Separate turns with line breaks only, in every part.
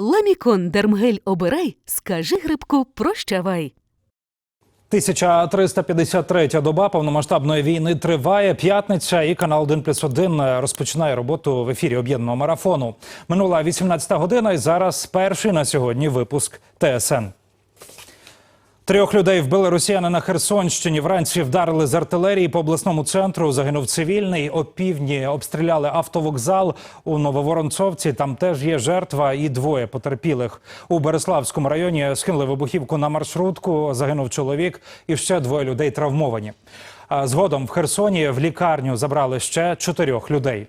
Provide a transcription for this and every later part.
Ламікон Дермгель обирай, скажи грибку прощавай.
1353 доба повномасштабної війни триває. П'ятниця і канал 1 плюс 1 розпочинає роботу в ефірі об'єднаного марафону. Минула 18 година, і зараз перший на сьогодні випуск ТСН. Трьох людей вбили росіяни на Херсонщині. Вранці вдарили з артилерії по обласному центру. Загинув цивільний. Опівдні обстріляли автовокзал у Нововоронцовці. Там теж є жертва і двоє потерпілих. У Береславському районі скинули вибухівку на маршрутку. Загинув чоловік і ще двоє людей травмовані. Згодом в Херсоні в лікарню забрали ще чотирьох людей.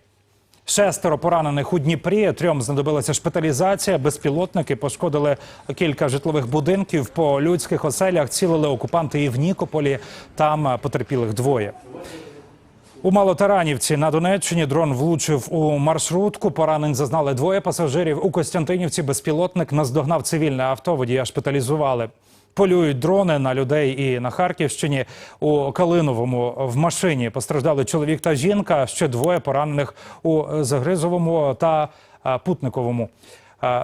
Шестеро поранених у Дніпрі. Трьом знадобилася шпиталізація. Безпілотники пошкодили кілька житлових будинків. По людських оселях цілили окупанти і в Нікополі. Там потерпілих двоє. У Малотаранівці на Донеччині дрон влучив у маршрутку. Поранень зазнали двоє пасажирів. У Костянтинівці безпілотник наздогнав цивільне авто. Водія шпиталізували. Полюють дрони на людей і на Харківщині. У Калиновому в машині постраждали чоловік та жінка. Ще двоє поранених у Загризовому та Путниковому.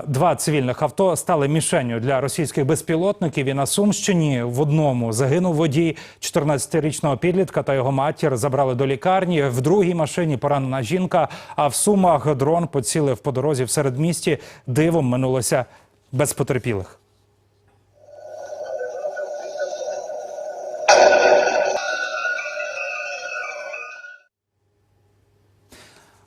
Два цивільних авто стали мішенню для російських безпілотників. І на Сумщині в одному загинув водій 14-річного підлітка та його матір забрали до лікарні. В другій машині поранена жінка. А в Сумах дрон поцілив по дорозі в середмісті. Дивом минулося без потерпілих.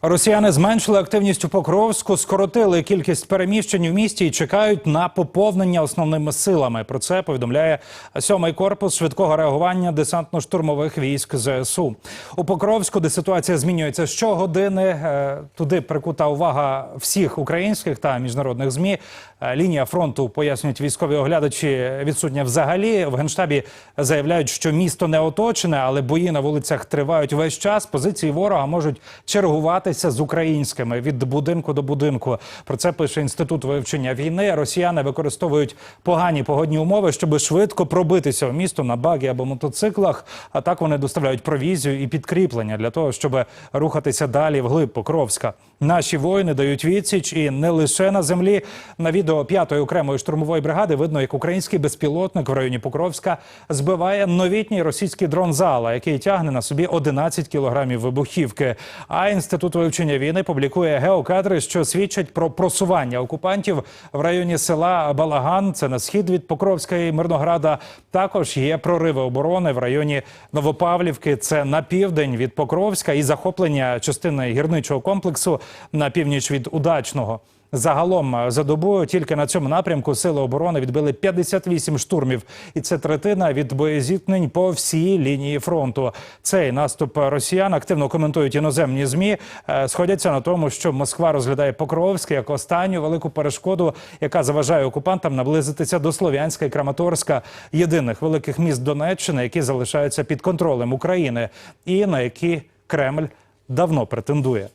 Росіяни зменшили активність у Покровську, скоротили кількість переміщень у місті і чекають на поповнення основними силами. Про це повідомляє сьомий корпус швидкого реагування десантно-штурмових військ ЗСУ. У Покровську, де ситуація змінюється щогодини, е, туди прикута увага всіх українських та міжнародних змі. Е, Лінія фронту пояснюють військові оглядачі відсутня взагалі. В генштабі заявляють, що місто не оточене, але бої на вулицях тривають весь час. Позиції ворога можуть чергуватися з українськими від будинку до будинку. Про це пише інститут вивчення війни. Росіяни використовують погані погодні умови, щоб швидко пробитися в місто на багі або мотоциклах. А так вони доставляють провізію і підкріплення для того, щоб рухатися далі вглиб Покровська. Наші воїни дають відсіч і не лише на землі. На відео п'ятої окремої штурмової бригади видно, як український безпілотник в районі Покровська збиває новітній російський дрон зала, який тягне на собі 11 кілограмів вибухівки. А інститут вивчення війни публікує геокадри, що свідчать про просування окупантів в районі села Балаган. Це на схід від Покровська і Мирнограда. Також є прориви оборони в районі Новопавлівки. Це на південь від Покровська і захоплення частини гірничого комплексу на північ від удачного. Загалом е, за добу тільки на цьому напрямку сили оборони відбили 58 штурмів, і це третина від боєзіткнень по всій лінії фронту. Цей наступ росіян активно коментують іноземні змі. Е, Сходяться на тому, що Москва розглядає Покровськ як останню велику перешкоду, яка заважає окупантам наблизитися до Слов'янська і Краматорська, єдиних великих міст Донеччини, які залишаються під контролем України, і на які Кремль давно претендує.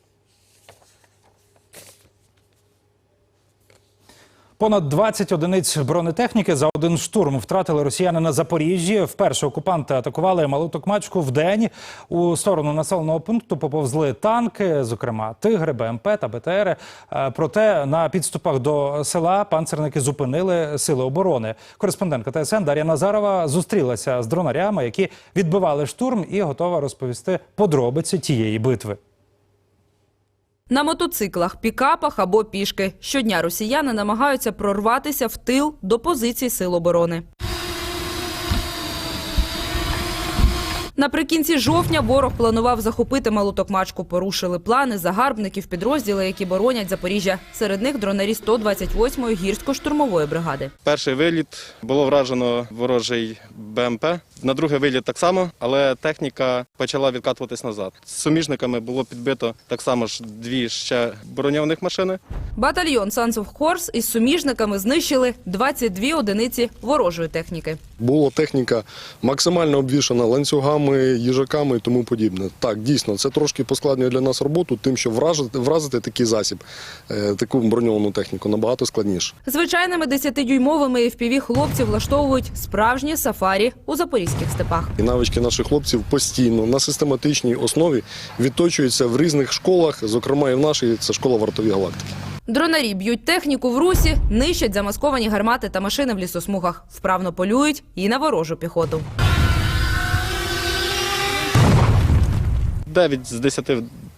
Понад 20 одиниць бронетехніки за один штурм втратили росіяни на Запоріжжі. Вперше окупанти атакували малу Токмачку в день. У сторону населеного пункту поповзли танки, зокрема тигри, БМП та БТРи. Е, Проте на підступах до села панцерники зупинили сили оборони. Кореспондентка ТСН Дар'я Назарова зустрілася з дронарями, які відбивали штурм, і готова розповісти подробиці тієї битви.
На мотоциклах, пікапах або пішки щодня росіяни намагаються прорватися в тил до позицій сил оборони. Наприкінці жовтня ворог планував захопити малу токмачку. Порушили плани загарбників, підрозділи, які боронять Запоріжжя. Серед них дронарі 128-ї гірсько-штурмової бригади.
Перший виліт було вражено ворожий БМП. На другий виліт так само, але техніка почала відкатуватись назад. З суміжниками було підбито так само ж дві ще броньованих машини.
Батальйон Sons of Horse із суміжниками знищили 22 одиниці ворожої техніки.
Була техніка максимально обвішана ланцюгами, їжаками і тому подібне. Так, дійсно, це трошки поскладнює для нас роботу, тим, що вражити, вразити такий засіб, е, таку броньовану техніку набагато складніше.
Звичайними 10-дюймовими FPV хлопці влаштовують справжні сафарі у запорізьких степах.
І навички наших хлопців постійно на систематичній основі відточуються в різних школах, зокрема і в нашій це школа вартові галактики.
Дронарі б'ють техніку в русі, нищать замасковані гармати та машини в лісосмугах, вправно полюють і на ворожу піхоту.
9 з 10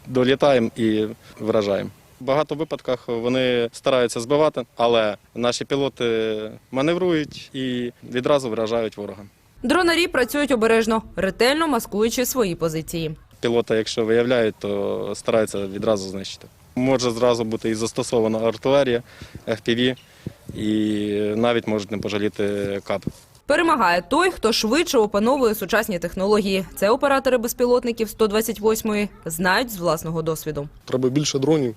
долітаємо і вражаємо. В багато випадках вони стараються збивати, але наші пілоти маневрують і відразу вражають ворога.
Дронарі працюють обережно, ретельно маскуючи свої позиції.
Пілота, якщо виявляють, то стараються відразу знищити. Може зразу бути і застосована артилерія, FPV, і навіть можуть не пожаліти кап.
Перемагає той, хто швидше опановує сучасні технології. Це оператори безпілотників 128-ї знають з власного досвіду.
Треба більше дронів,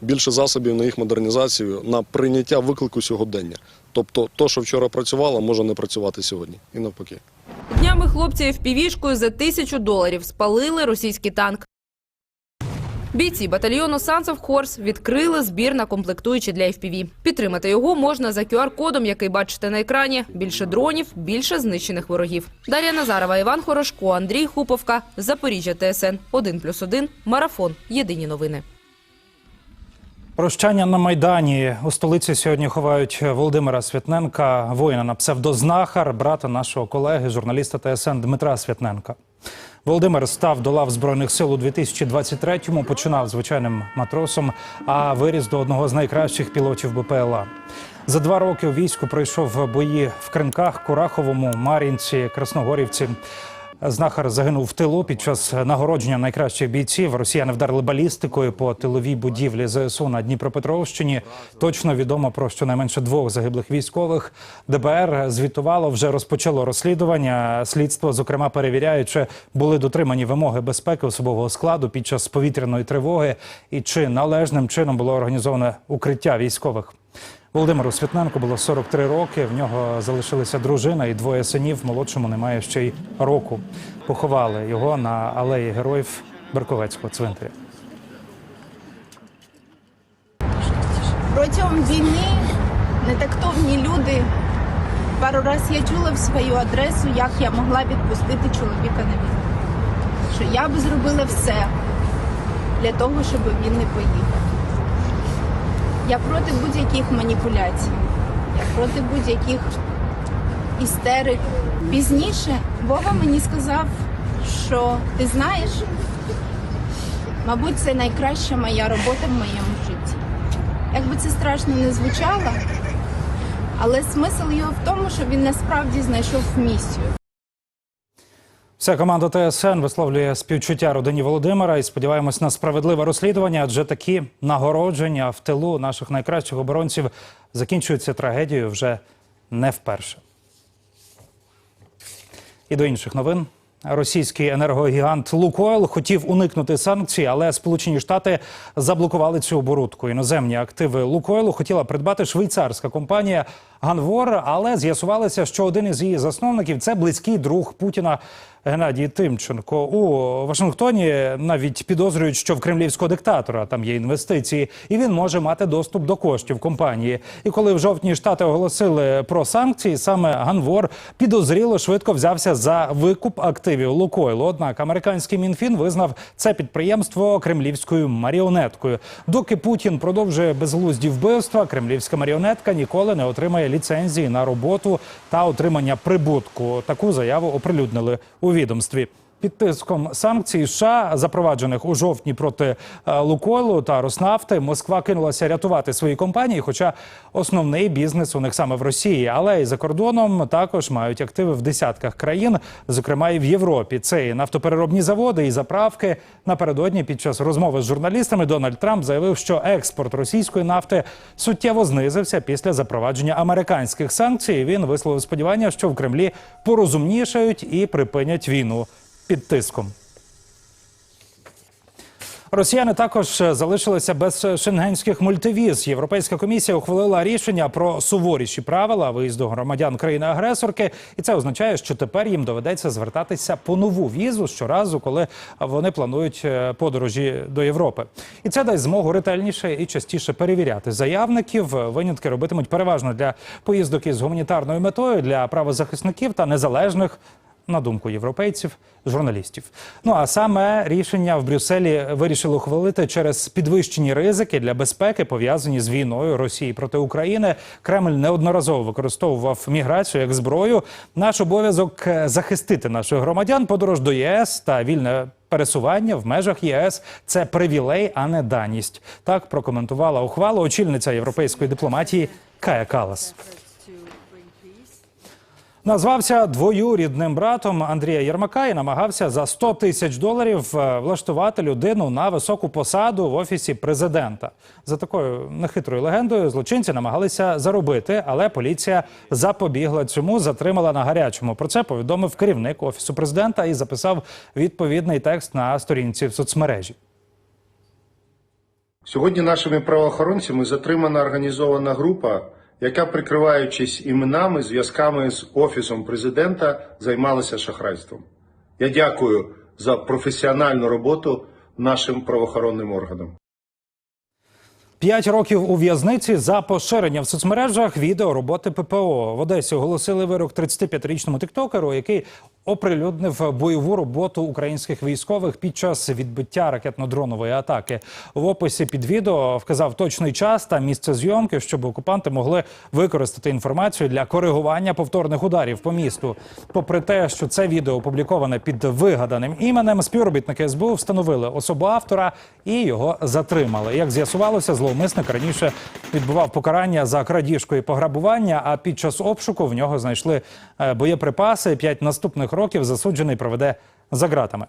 більше засобів на їх модернізацію, на прийняття виклику сьогодення. Тобто, то, що вчора працювало, може не працювати сьогодні. І навпаки.
Днями хлопці впівішкою за тисячу доларів спалили російський танк. Бійці батальйону of Horse відкрили збір на комплектуючі для FPV. Підтримати його можна за QR-кодом, який бачите на екрані. Більше дронів, більше знищених ворогів. Дар'я Назарова, Іван Хорошко, Андрій Хуповка, Запоріжжя ТСН 1+,1, Марафон. Єдині новини.
Прощання на майдані у столиці сьогодні ховають Володимира Святненка, воїна на псевдознахар, брата нашого колеги, журналіста ТСН Дмитра Святненка. Володимир став до лав збройних сил у 2023-му, Починав звичайним матросом, а виріс до одного з найкращих пілотів БПЛА. За два роки у війську пройшов бої в Кринках, Кураховому, Мар'їнці, Красногорівці. Знахар загинув в тилу під час нагородження найкращих бійців. Росіяни вдарили балістикою по тиловій будівлі ЗСУ на Дніпропетровщині. Точно відомо про щонайменше двох загиблих військових. ДБР звітувало, вже розпочало розслідування. Слідство, зокрема, перевіряє, чи були дотримані вимоги безпеки особового складу під час повітряної тривоги і чи належним чином було організоване укриття військових. Володимиру Світненку було 43 роки. В нього залишилися дружина і двоє синів. Молодшому немає ще й року. Поховали його на алеї героїв Берковецького цвинтаря.
Протягом війни нетактовні люди. Пару раз я чула в свою адресу, як я могла відпустити чоловіка на війну. Що я би зробила все для того, щоб він не поїхав. Я проти будь-яких маніпуляцій, я проти будь-яких істерик. Пізніше Вова мені сказав, що ти знаєш, мабуть, це найкраща моя робота в моєму житті. Як би це страшно не звучало, але смисл його в тому, що він насправді знайшов місію.
Вся команда ТСН висловлює співчуття родині Володимира і сподіваємось на справедливе розслідування, адже такі нагородження в тилу наших найкращих оборонців закінчуються трагедією вже не вперше. І до інших новин. Російський енергогігант Лукойл хотів уникнути санкцій, але Сполучені Штати заблокували цю оборудку. Іноземні активи Лукойлу хотіла придбати швейцарська компанія Ганвор, але з'ясувалося, що один із її засновників це близький друг Путіна Геннадій Тимченко. У Вашингтоні навіть підозрюють, що в кремлівського диктатора там є інвестиції, і він може мати доступ до коштів компанії. І коли в жовтні штати оголосили про санкції, саме Ганвор підозріло швидко взявся за викуп активів Лукойлу. Однак американський мінфін визнав це підприємство кремлівською маріонеткою. Доки Путін продовжує безглузді вбивства, кремлівська маріонетка ніколи не отримає ліцензії на роботу та отримання прибутку. Таку заяву оприлюднили у відомстві. Під тиском санкцій США, запроваджених у жовтні проти е, Лукойлу та Роснафти, Москва кинулася рятувати свої компанії. Хоча основний бізнес у них саме в Росії, але і за кордоном також мають активи в десятках країн, зокрема і в Європі. Це і нафтопереробні заводи, і заправки. Напередодні під час розмови з журналістами Дональд Трамп заявив, що експорт російської нафти суттєво знизився після запровадження американських санкцій. Він висловив сподівання, що в Кремлі порозумнішають і припинять війну під тиском. Росіяни також залишилися без шенгенських мультивіз. Європейська комісія ухвалила рішення про суворіші правила виїзду громадян країни-агресорки, і це означає, що тепер їм доведеться звертатися по нову візу щоразу, коли вони планують е, подорожі до Європи. І це дасть змогу ретельніше і частіше перевіряти заявників. Винятки робитимуть переважно для поїздок із гуманітарною метою для правозахисників та незалежних на думку європейців, журналістів. Ну а саме рішення в Брюсселі вирішили ухвалити через підвищені ризики для безпеки, пов'язані з війною Росії проти України. Кремль неодноразово використовував міграцію як зброю. Наш обов'язок е, захистити наших громадян. Подорож до ЄС та вільне пересування в межах ЄС це привілей, а не даність. Так прокоментувала ухвалу очільниця європейської дипломатії Кая Калас. Назвався двоюрідним братом Андрія Єрмака і намагався за 100 тисяч доларів е, влаштувати людину на високу посаду в офісі президента. За такою нехитрою легендою злочинці намагалися заробити, але поліція запобігла цьому, затримала на гарячому. Про це повідомив керівник офісу президента і записав відповідний текст на сторінці в соцмережі.
Сьогодні нашими правоохоронцями затримана організована група, яка, прикриваючись іменами, зв'язками з офісом президента, займалася шахрайством. Я дякую за професіональну роботу нашим правоохоронним органам.
П'ять років у в'язниці за поширення в соцмережах відео роботи ППО в Одесі оголосили вирок 35-річному тиктокеру, який оприлюднив бойову роботу українських військових під час відбиття ракетно-дронової атаки. В описі під відео вказав точний час та місце зйомки, щоб окупанти могли використати інформацію для коригування повторних ударів по місту. Попри те, що це відео опубліковане під вигаданим іменем, співробітники СБУ встановили особу автора і його затримали. Як з'ясувалося, зловмисник раніше відбував покарання за крадіжку і пограбування. А під час обшуку в нього знайшли е, боєприпаси. П'ять наступних років засуджений проведе за ґратами.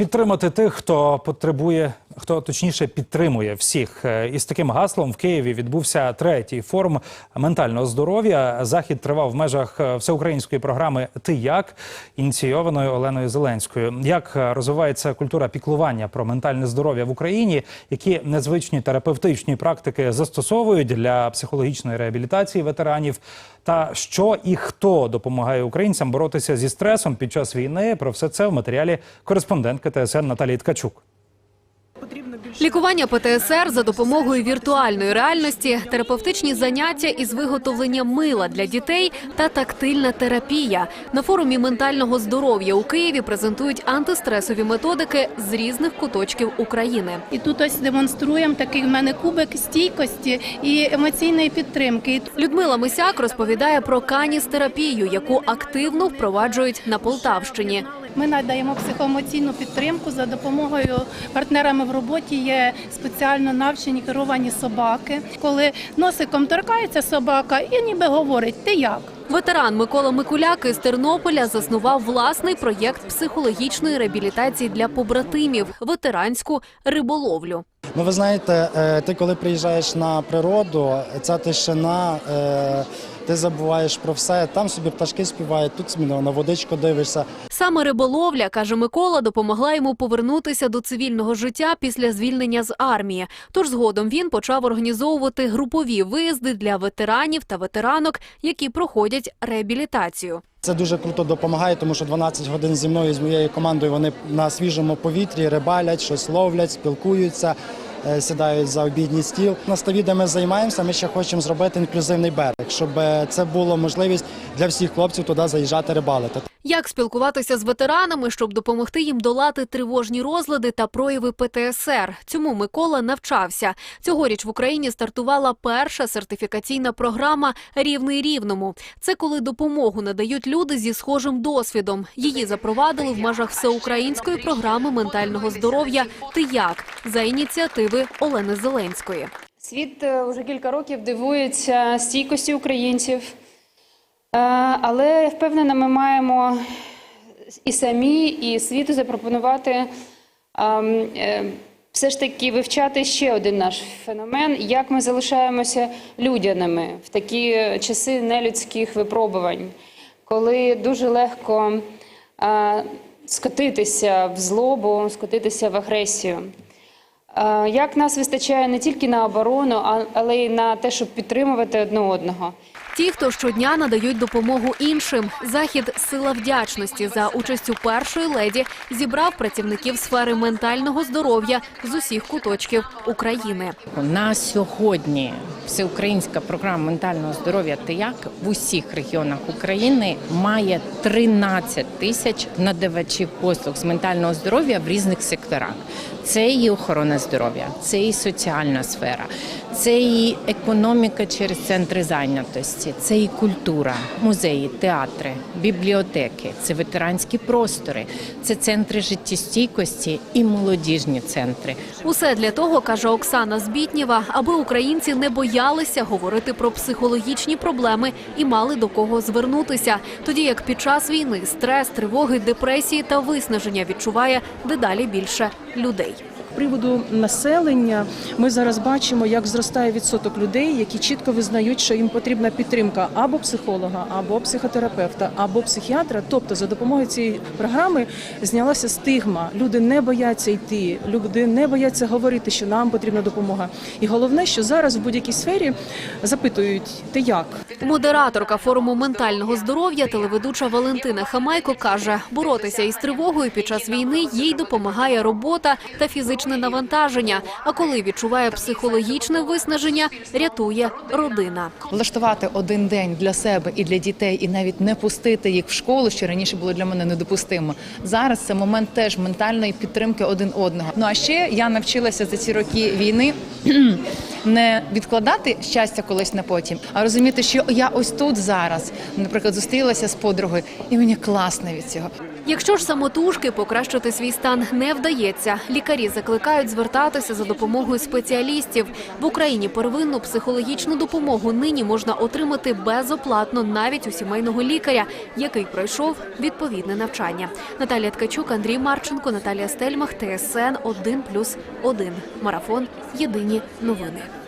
Підтримати тих, хто потребує, хто точніше підтримує всіх. Е, Із таким гаслом в Києві відбувся третій форум ментального здоров'я. Захід тривав в межах е, всеукраїнської програми Ти як ініційованої Оленою Зеленською. Як е, розвивається культура піклування про ментальне здоров'я в Україні? Які незвичні терапевтичні практики застосовують для психологічної реабілітації ветеранів? Та що і хто допомагає українцям боротися зі стресом під час війни? Про все це в матеріалі кореспондентки ТСН Наталії Ткачук.
Лікування ПТСР за допомогою віртуальної реальності, терапевтичні заняття із виготовлення мила для дітей та тактильна терапія. На форумі ментального здоров'я у Києві презентують антистресові методики з різних куточків України.
І тут ось демонструємо такий в мене кубик стійкості і емоційної підтримки.
Людмила Мисяк розповідає про каністерапію, яку активно впроваджують на Полтавщині.
Ми надаємо психоемоційну підтримку за допомогою партнерами в роботі. Є спеціально навчені керовані собаки. Коли носиком торкається собака і ніби говорить ти як.
Ветеран Микола Микуляк із Тернополя заснував власний проєкт психологічної реабілітації для побратимів ветеранську риболовлю.
Ну, ви знаєте, е, ти коли приїжджаєш на природу, ця тишина, е, ти забуваєш про все. Там собі пташки співають, тут собі на водичку дивишся.
Саме риболовля, каже Микола, допомогла йому повернутися до цивільного життя після звільнення з армії. Тож згодом він почав організовувати групові виїзди для ветеранів та ветеранок, які проходять реабілітацію.
Це дуже круто допомагає, тому що 12 годин зі мною з моєю командою вони на свіжому повітрі рибалять, щось ловлять, спілкуються. Е, Сідають за обідній стіл. На ставі, де ми займаємося, ми ще хочемо зробити інклюзивний берег, щоб е, це було можливість для всіх хлопців туди заїжджати рибалити.
Як спілкуватися з ветеранами, щоб допомогти їм долати тривожні розлади та прояви ПТСР? Цьому Микола навчався. Цьогоріч в Україні стартувала перша сертифікаційна програма Рівний рівному. Це коли допомогу надають люди зі схожим досвідом. Її запровадили в межах всеукраїнської програми ментального здоров'я Ти як за ініціативи Олени Зеленської.
Світ е, вже кілька років дивується стійкості українців, Е, але я впевнена, ми маємо і самі, і світу запропонувати ем, е, все ж таки вивчати ще один наш феномен, як ми залишаємося людяними в такі часи нелюдських випробувань, коли дуже легко е, скотитися в злобу, скотитися в агресію. Е, Як нас вистачає не тільки на оборону, але й на те, щоб підтримувати одне одного.
Ті, хто щодня надають допомогу іншим. Захід Сила вдячності за участю першої леді зібрав працівників сфери ментального здоров'я з усіх куточків України.
На сьогодні всеукраїнська програма ментального здоров'я ТИЯК в усіх регіонах України має 13 тисяч надавачів послуг з ментального здоров'я в різних секторах. Це і охорона здоров'я, це і соціальна сфера, це і економіка через центри зайнятості, це і культура, музеї, театри, бібліотеки, це ветеранські простори, це центри життєстійкості і молодіжні центри.
Усе для того, каже Оксана Збітнєва, аби українці не боялися говорити про психологічні проблеми і мали до кого звернутися. Тоді як під час війни стрес, тривоги, депресії та виснаження відчуває дедалі більше людей.
Приводу населення ми зараз бачимо, як зростає відсоток людей, які чітко визнають, що їм потрібна підтримка або психолога, або психотерапевта, або психіатра. Тобто, за допомогою цієї програми знялася стигма. Люди не бояться йти, люди не бояться говорити, що нам потрібна допомога. І головне, що зараз в будь-якій сфері запитують, ти як?
Модераторка форуму ментального здоров'я, телеведуча Валентина Хамайко каже, боротися із тривогою під час війни їй допомагає робота та фізичне навантаження. А коли відчуває психологічне виснаження, рятує родина.
влаштувати один день для себе і для дітей, і навіть не пустити їх в школу, що раніше було для мене недопустимо. Зараз це момент теж ментальної підтримки один одного. Ну а ще я навчилася за ці роки війни. Не відкладати щастя колись на потім, а розуміти, що я ось тут зараз, наприклад, зустрілася з подругою, і мені класно від цього.
Якщо ж самотужки покращити свій стан не вдається, лікарі закликають звертатися за допомогою спеціалістів. В Україні первинну психологічну допомогу нині можна отримати безоплатно навіть у сімейного лікаря, який пройшов відповідне навчання. Наталія Ткачук, Андрій Марченко, Наталія Стельмах, ТСН 1+,1. Марафон. Єдині новини.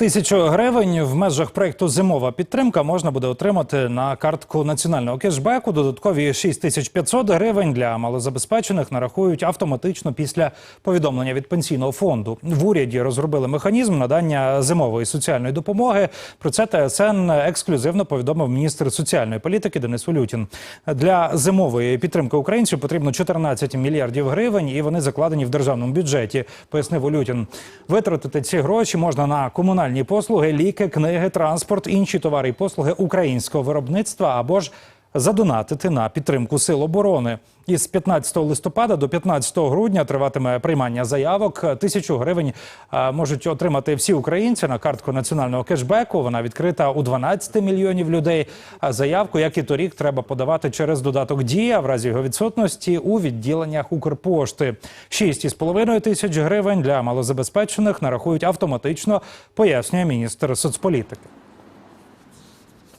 Тисячу гривень в межах проекту Зимова підтримка можна буде отримати на картку національного кешбеку. Додаткові 6500 гривень для малозабезпечених нарахують автоматично після повідомлення від пенсійного фонду. В уряді розробили механізм надання зимової соціальної допомоги. Про це ТСН ексклюзивно повідомив міністр соціальної політики Денис Улютін. Для зимової підтримки українців потрібно 14 мільярдів гривень, і вони закладені в державному бюджеті. Пояснив Улютін. Витратити ці гроші можна на комунальні послуги, ліки, книги, транспорт, інші товари і послуги українського виробництва або ж задонатити на підтримку сил оборони. Із 15 листопада до 15 грудня триватиме приймання заявок. Тисячу гривень е, можуть отримати всі українці на картку національного кешбеку. Вона відкрита у 12 мільйонів людей. Заявку, як і торік, треба подавати через додаток Дія в разі його відсутності у відділеннях Укрпошти. 6,5 тисяч гривень для малозабезпечених нарахують автоматично, пояснює міністр соцполітики.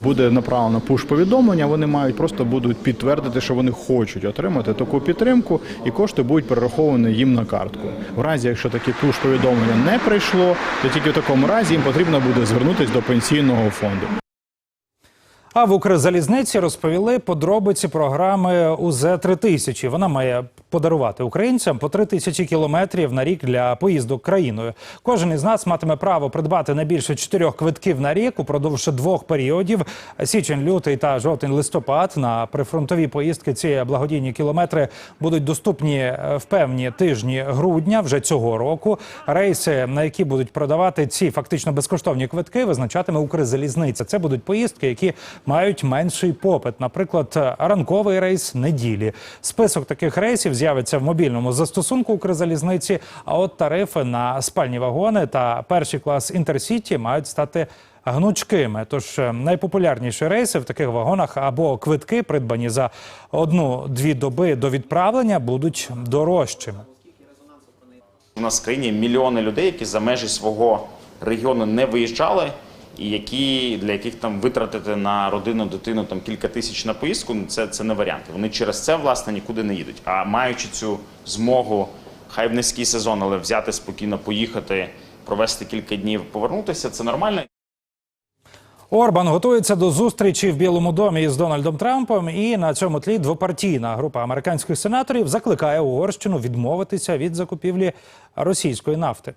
Буде направлено пуш-повідомлення, вони мають просто будуть підтвердити, що вони хочуть отримати таку підтримку, і кошти будуть перераховані їм на картку. В разі, якщо таке пуш-повідомлення не прийшло, то тільки в такому разі їм потрібно буде звернутися до пенсійного фонду.
А в Укрзалізниці розповіли подробиці програми УЗ 3000 Вона має подарувати українцям по 3 тисячі кілометрів на рік для поїздок країною. Кожен із нас матиме право придбати не більше чотирьох квитків на рік упродовж двох періодів: січень, лютий та жовтень, листопад. На прифронтові поїздки ці благодійні кілометри будуть доступні е, в певні тижні грудня вже цього року. Рейси, на які будуть продавати ці фактично безкоштовні квитки, визначатиме Укрзалізниця. Це будуть поїздки, які мають менший попит, наприклад, ранковий рейс неділі. Список таких рейсів з'явиться в мобільному застосунку Укрзалізниці. А от тарифи на спальні вагони та перший клас інтерсіті мають стати. Гнучкими, тож е, найпопулярніші рейси в таких вагонах або квитки, придбані за одну-дві доби до відправлення, будуть дорожчими.
У нас в країні мільйони людей, які за межі свого регіону не виїжджали, і які для яких там витратити на родину дитину там кілька тисяч на поїздку, ну, це, це не варіант. Вони через це власне нікуди не їдуть. А маючи цю змогу, хай в низький сезон, але взяти спокійно, поїхати, провести кілька днів, повернутися, це нормально.
Орбан готується до зустрічі в Білому домі із Дональдом Трампом. І на цьому тлі двопартійна група американських сенаторів закликає Угорщину відмовитися від закупівлі російської нафти.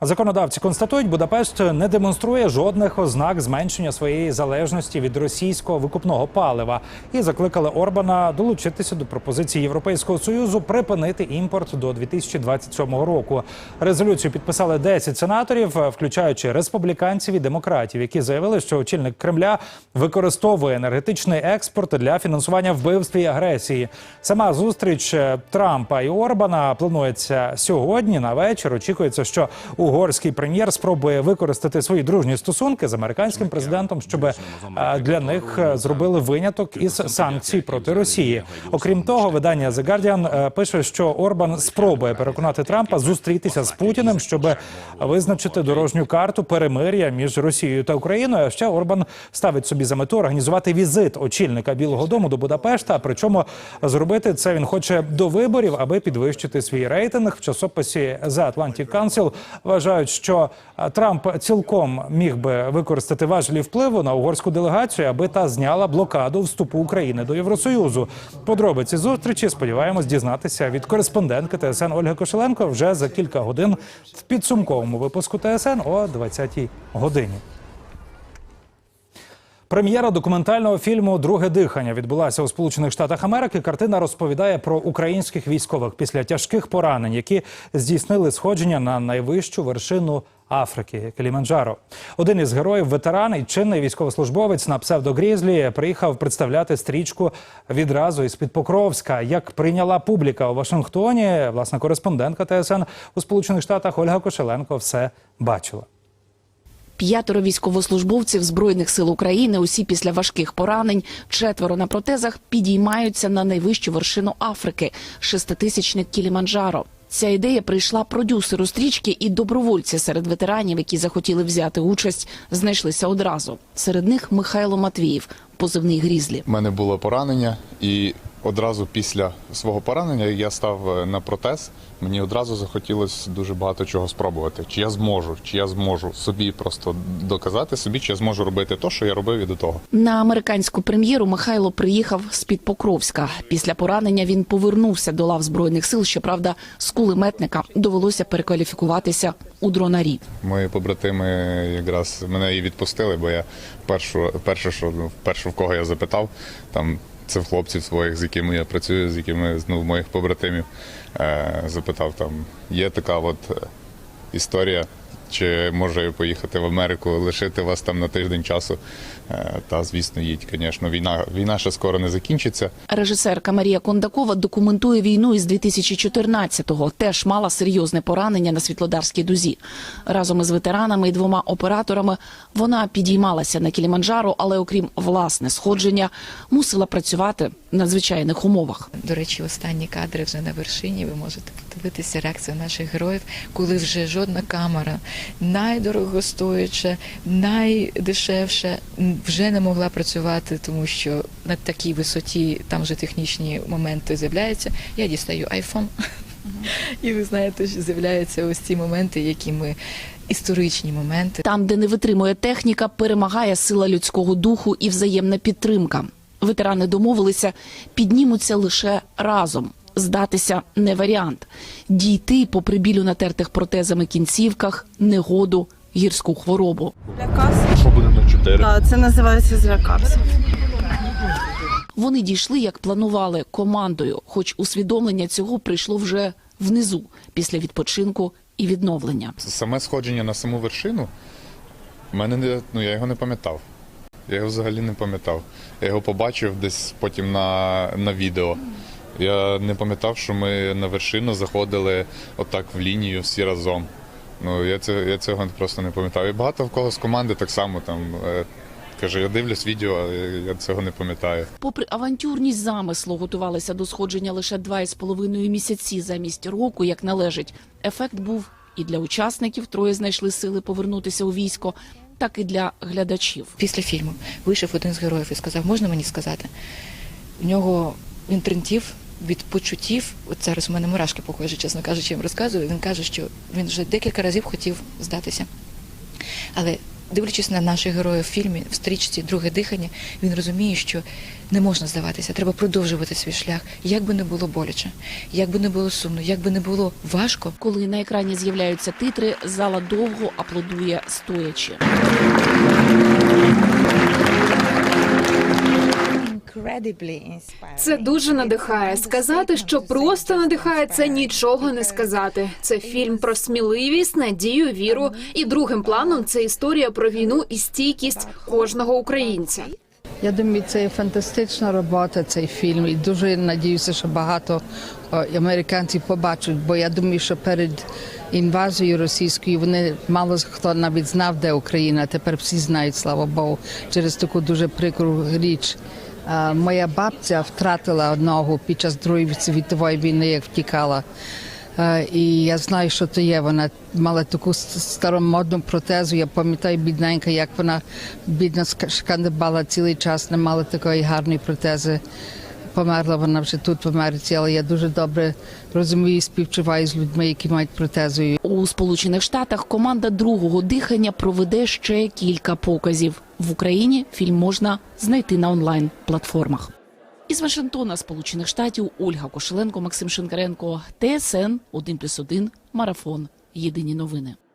Законодавці констатують, Будапешт не демонструє жодних ознак зменшення своєї залежності від російського викупного палива і закликали Орбана долучитися до пропозиції Європейського союзу припинити імпорт до 2027 року. Резолюцію підписали 10 сенаторів, включаючи республіканців і демократів, які заявили, що очільник Кремля використовує енергетичний експорт для фінансування вбивств і агресії. Сама зустріч е, Трампа і Орбана планується сьогодні на вечір. Очікується, що угорський прем'єр спробує використати свої дружні стосунки з американським президентом, щоб для них зробили виняток із санкцій проти Росії. Окрім того, видання The Guardian е, пише, що Орбан спробує переконати Трампа зустрітися з Путіним, щоб визначити дорожню карту перемир'я між Росією та Україною. А ще Орбан ставить собі за мету організувати візит очільника Білого Дому до Будапешта. Причому зробити це він хоче до виборів, аби підвищити свій рейтинг. В часописі The Atlantic Council вважають, що Трамп цілком міг би використати важелі впливу на угорську делегацію, аби та зняла блокаду вступу України до Євросоюзу. Подробиці зустрічі сподіваємось дізнатися від кореспондентки ТСН Ольги Кошеленко вже за кілька годин в підсумковому випуску ТСН о 20-й годині. Прем'єра документального фільму Друге дихання відбулася у Сполучених Штатах Америки. Картина розповідає про українських військових після тяжких поранень, які здійснили сходження на найвищу вершину Африки Кіліманджаро. Один із героїв, ветеран і чинний військовослужбовець на псевдогрізлі, приїхав представляти стрічку відразу із під Покровська. Як прийняла публіка у Вашингтоні, власна кореспондентка ТСН у Сполучених Штатах Ольга Кошеленко все бачила.
П'ятеро військовослужбовців Збройних сил України, усі після важких поранень, четверо на протезах, підіймаються на найвищу вершину Африки – шеститисячник Кіліманджаро. Ця ідея прийшла продюсеру стрічки, і добровольці серед ветеранів, які захотіли взяти участь, знайшлися одразу. Серед них Михайло Матвіїв, позивний Грізлі.
У мене було поранення, і одразу після свого поранення я став е, на протез. Мені одразу захотілося дуже багато чого спробувати. Чи я зможу, чи я зможу собі просто доказати собі, чи я зможу робити те, що я робив і до того.
На американську прем'єру Михайло приїхав з під Покровська. Після поранення він повернувся до лав збройних сил. Щоправда, з кулеметника довелося перекваліфікуватися у дронарі.
Мої побратими якраз мене і відпустили, бо я першу, перше, що ну, перше, в кого я запитав, там це в хлопців своїх, з якими я працюю, з якими ну, моїх побратимів. Е, запитав там, є така от е, історія, чи можу я поїхати в Америку, лишити вас там на тиждень часу. Е, та, звісно, їдь, звісно, війна, війна ще скоро не закінчиться.
Режисерка Марія Кондакова документує війну із 2014-го. Теж мала серйозне поранення на світлодарській дузі. Разом із ветеранами і двома операторами вона підіймалася на Кіліманджаро, але окрім власне сходження, мусила працювати в надзвичайних умовах.
До речі, останні кадри вже на вершині. Ви можете подивитися реакцію наших героїв, коли вже жодна камера, найдорогостояча, найдешевша, вже не могла працювати, тому що на такій висоті там вже технічні моменти з'являються. Я дістаю айфон, і ви знаєте, що з'являються ось ці моменти, які ми. Історичні моменти
там, де не витримує техніка, перемагає сила людського духу і взаємна підтримка. Ветерани домовилися, піднімуться лише разом. Здатися не варіант дійти попри білю натертих протезами кінцівках, негоду, гірську хворобу.
Що будемо 44. Це називається зракався.
Вони дійшли, як планували, командою, хоч усвідомлення цього прийшло вже внизу, після відпочинку і відновлення.
Саме сходження на саму вершину мене не ну я його не пам'ятав. Я його взагалі не пам'ятав. Я його побачив десь потім на відео. Я не пам'ятав, що ми на вершину заходили отак в лінію всі разом. Ну, я, це, я цього просто не пам'ятав. І багато в кого з команди так само там е, каже, я дивлюсь відео, а я, цього не пам'ятаю.
Попри авантюрність замислу, готувалися до сходження лише два із половиною місяці замість року, як належить. Ефект був і для учасників троє знайшли сили повернутися у військо, так і для глядачів.
Після фільму вийшов один з героїв і сказав, можна мені сказати? У нього він тремтів від почуттів. От зараз у мене мурашки покоже, чесно кажучи, я їм розказую. Він каже, що він вже декілька разів хотів здатися. Але дивлячись на наших героїв в фільмі, в стрічці Друге дихання, він розуміє, що не можна здаватися, треба продовжувати свій шлях, як би не було боляче, як би не було сумно, як би не було важко.
Коли на екрані з'являються титри, зала довго аплодує стоячи.
Це дуже надихає. Сказати, що просто надихає, це нічого не сказати. Це фільм про сміливість, надію, віру. І другим планом це історія про війну і стійкість кожного українця.
Я думаю, це фантастична робота, цей фільм. І дуже надіюся, що багато американців побачать, бо я думаю, що перед інвазією російською вони мало хто навіть знав, де Україна. Тепер всі знають, слава Богу, через таку дуже прикру річ. А, Моя бабця втратила ногу під час Другої світової війни, як втікала. Е, І я знаю, що то є. Вона мала таку старомодну протезу. Я пам'ятаю, бідненька, як вона бідна шкандибала цілий час, не мала такої гарної протези. Померла вона вже тут в Америці, але я дуже добре розумію і співчуваю з людьми, які мають протезу.
У Сполучених Штатах команда другого дихання проведе ще кілька показів. В Україні фільм можна знайти на онлайн платформах. Із Вашингтона, Сполучених Штатів, Ольга Кошеленко, Максим Шинкаренко, ТСН 1+,1, Марафон. Єдині новини.